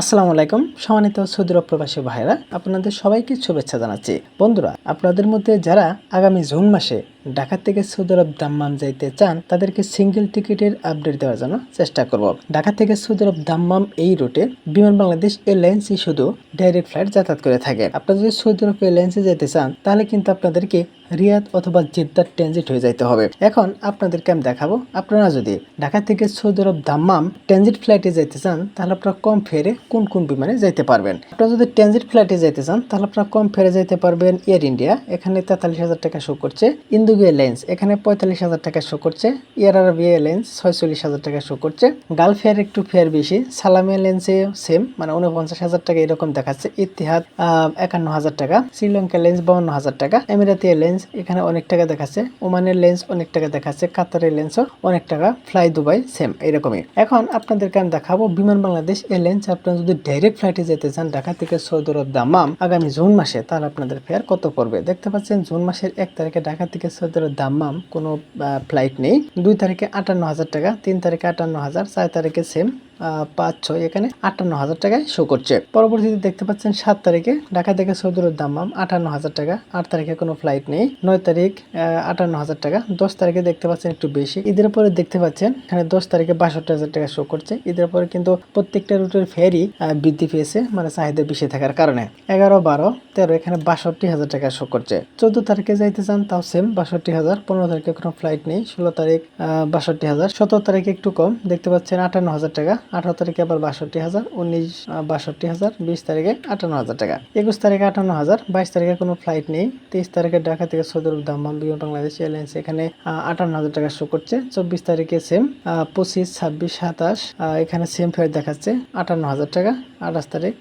আসসালামু আলাইকুম, সম্মানিত সৌদির প্রবাসী ভাইরা আপনাদের সবাইকে শুভেচ্ছা জানাচ্ছি। বন্ধুরা, আপনাদের মধ্যে যারা আগামী জুন মাসে ঢাকা থেকে সৌদি আরব দাম্মাম যাইতে চান, তাদেরকে সিঙ্গেল টিকিটের আপডেট দেওয়ার জন্য চেষ্টা করব। ঢাকা থেকে সৌদি আরব দাম্মাম এই রুটে বিমান বাংলাদেশ এয়ারলাইন্সই শুধু ডাইরেক্ট ফ্লাইট যাতায়াত করে থাকে। আপনারা যদি সৌদি আরব এয়ারলাইন্সে যেতে চান, তাহলে কিন্তু আপনাদেরকে রিয়াদ অথবা জেদ্দার ট্রানজিট হয়ে যাইতে হবে। এখন আপনাদেরকে আমি দেখাবো, আপনারা যদি ঢাকা থেকে সৌদি আরব দাম্মাম ট্রানজিট ফ্লাইটে যেতে চান, তাহলে আপনারা কম ফেরে কোন কোন বিমানে যাইতে পারবেন? আপনারা যদি ট্রানজিট ফ্লাইটে যেতে চান, তাহলে আপনারা কম ফেরে যাইতে পারবেন এয়ার ইন্ডিয়া এখানে তেতাল্লিশ হাজার টাকা শো করছে। ইন্দুগো এয়ারলাইন্স এখানে পঁয়তাল্লিশ হাজার টাকা শো করছে এয়ার আরব এয়ারলাইন্স ছয়চল্লিশ হাজার টাকা শো করছে গালফ এয়ার একটু ফেয়ার বেশি সালামিয়া এয়ারলাইন্সে সেম মানে উনপঞ্চাশ হাজার টাকা এরকম দেখাচ্ছে, ইতিহাদ একান্ন হাজার টাকা, শ্রীলঙ্কা লেন্স বাউন্ন হাজার টাকা, এমিরাতি লেন্স এখানে অনেক টাকা দেখাচ্ছে, ওমানের লেন্স অনেক টাকা দেখাচ্ছে, কাতারের লেন্সও অনেক টাকা ফ্লাই দুবাই সেম এরকমই। এখন আপনাদেরকে আমি দেখাবো বিমান বাংলাদেশ এয়ারলাইন্স আপনারা যদি ডাইরেক্ট ফ্লাইটে যেতে চান, ঢাকা থেকে সৌদি আরব দামাম আগামী জুন মাসে, তাহলে আপনাদের ফেয়ার কত পড়বে? দেখতে পাচ্ছেন, জুন মাসের এক তারিখে ঢাকা থেকে সৌদি আরব দামাম কোনো ফ্লাইট নেই। দুই তারিখে আটান্ন হাজার টাকা, তিন তারিখে আটান্ন হাজার, চার তারিখে সেম পাঁচ, ছয়, এখানে আটান্ন হাজার টাকায় শো করছে। পরবর্তীতে দেখতে পাচ্ছেন সাত তারিখে ঢাকা থেকে সৌদুরের দামাম আটান্ন হাজার টাকা। আট তারিখে কোনো ফ্লাইট নেই। নয় তারিখ আটান্ন হাজার টাকা। দশ তারিখে দেখতে পাচ্ছেন একটু বেশি। ঈদের পরে দেখতে পাচ্ছেন এখানে দশ তারিখে বাষট্টি হাজার টাকা শো করছে। ঈদের পরে কিন্তু প্রত্যেকটা রুটের ফেয়ারই বৃদ্ধি পেয়েছে মানে চাহিদা বেশি থাকার কারণে। এগারো, বারো, তেরো, এখানে বাষট্টি হাজার টাকা শো করছে। চোদ্দ তারিখে যাইতে চান, তাও সেম বাষট্টি হাজার। পনেরো তারিখে কোনো ফ্লাইট নেই। ষোলো তারিখ বাষট্টি হাজার। সতেরো তারিখে একটু কম। দেখতে পাচ্ছেন আটান্ন হাজার টাকা। আঠারো তারিখে আবার বাষট্টি হাজার, উনিশ বাষট্টি হাজার, বিশ তারিখে আটান্ন হাজার টাকা। একুশ তারিখে আটান্ন হাজার, বাইশ তারিখে কোনো ফ্লাইট নেই। তেইশ তারিখে ঢাকা থেকে সদর দাম্মাম বিমান বাংলাদেশ এয়ারলাইন্স এখানে আটান্ন হাজার টাকা শো করছে। চব্বিশ তারিখে সেম পঁচিশ, ছাব্বিশ, সাতাশ এখানে সেম ফেয়ার দেখাচ্ছে। আটান্ন হাজার টাকা, আঠাশ তারিখ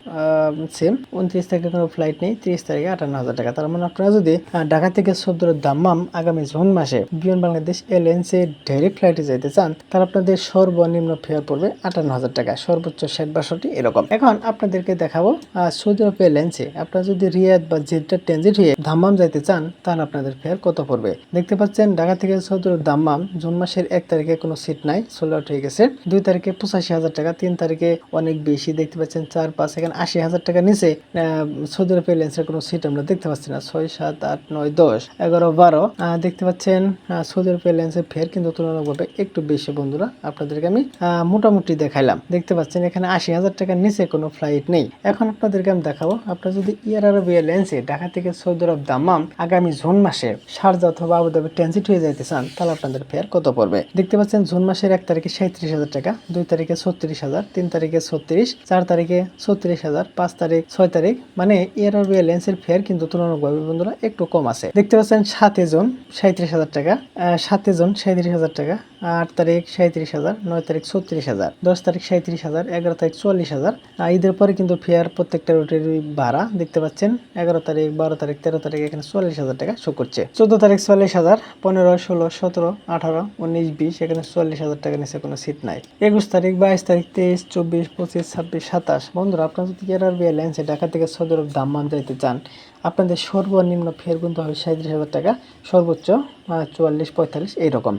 সেম উনত্রিশ তারিখে কোনো ফ্লাইট নেই, তিরিশ তারিখে আটান্ন হাজার টাকা। তার মানে আপনারা যদি ঢাকা থেকে সদর দাম্মাম আগামী জুন মাসে বিমান বাংলাদেশ এয়ারলাইন্সে ডাইরেক্ট ফ্লাইটে যেতে চান, তাহলে আপনাদের সর্বনিম্ন ফেয়ার পড়বে আটান্ন হাজার টাকা, সর্বোচ্চ ষাট বাষট্টি, এরকম। এখন আপনাদেরকে দেখাবো সৌদি আরব এয়ারলাইন্সে আপনারা যদি রিয়াদ বা জেদ্দা ট্রানজিট হয়ে দাম্মাম যাইতে চান, তাহলে আপনাদের ফেয়ার কত পড়বে? দেখতে পাচ্ছেন, ঢাকা থেকে সৌদি আরব দাম্মাম, জুন মাসের এক তারিখে কোনো সিট নাই সোল আউট হয়ে গেছে। দুই তারিখে পঁচাশি হাজার টাকা, তিন তারিখে অনেক বেশি। দেখতে পাচ্ছেন, চার, পাঁচ, এখানে আশি হাজার টাকা নিচে সৌদি আরব এয়ারলাইন্সের কোনো সিট আমরা দেখতে পাচ্ছি না। ছয়, সাত, আট, নয়, দশ, এগারো, বারো দেখতে পাচ্ছেন সৌদি আরব এয়ারলাইন্সের ফেয়ার কিন্তু তুলনামূলকভাবে একটু বেশি বন্ধুরা। আপনাদেরকে আমি মোটামুটি দেখাইলাম দেখতে পাচ্ছেন, এখানে আশি হাজার টাকার নিচে কোনো ফ্লাইট নেই। এখন আপনাদেরকে আমি দেখাবো, আপনারা যদি ইয়ার আরব এয়ারলাইন্সে ঢাকা থেকে সৌদি আরব দামাম আগামী জুন মাসে শারজা অথবা আবুধাবি ট্রানজিট হয়ে যাইতে চান, তাহলে আপনাদের ফেয়ার কত পড়বে? দেখতে পাচ্ছেন, জুন মাসের এক তারিখে সাঁত্রিশ হাজার টাকা, দুই তারিখে ছত্রিশ হাজার, তিন তারিখে ছত্রিশ, চার তারিখে ছত্রিশ হাজার, পাঁচ তারিখ ছয় তারিখ মানে ইয়ার আরব এয়ারলাইন্সের ফেয়ার কিন্তু তুলনামূলকভাবে বন্ধুরা একটু কম আছে। দেখতে পাচ্ছেন, সাতে জন সাঁত্রিশ হাজার টাকা সাতে জন সাঁত্রিশ হাজার টাকা আট তারিখ সাঁত্রিশ হাজার, নয় তারিখ ছত্রিশ হাজার, দশ তারিখ সাঁত্রিশ হাজার, এগারো তারিখ চুয়াল্লিশ হাজার। ঈদের পরে কিন্তু ফেয়ার প্রত্যেকটা রুটের ভাড়া দেখতে পাচ্ছেন, এগারো তারিখ, বারো তারিখ, তেরো তারিখ এখানে চুয়াল্লিশ হাজার টাকা শো করছে। চোদ্দ তারিখ চুয়াল্লিশ হাজার, পনেরো, ষোলো, সতেরো, আঠারো, উনিশ, বিশ, এখানে চুয়াল্লিশ হাজার টাকা নিচে কোনো সিট নাই। একুশ তারিখ, বাইশ তারিখ, তেইশ, চব্বিশ, পঁচিশ, ছাব্বিশ, সাতাশ। বন্ধুরা, আপনার যদি এয়ার এয়ারলাইন্সে ঢাকা থেকে সদর দাম্মান যাইতে চান, আপনাদের সর্বনিম্ন ফেয়ার কিন্তু হবে সাঁত্রিশ হাজার টাকা, সর্বোচ্চ চুয়াল্লিশ, পঁয়তাল্লিশ, এইরকম।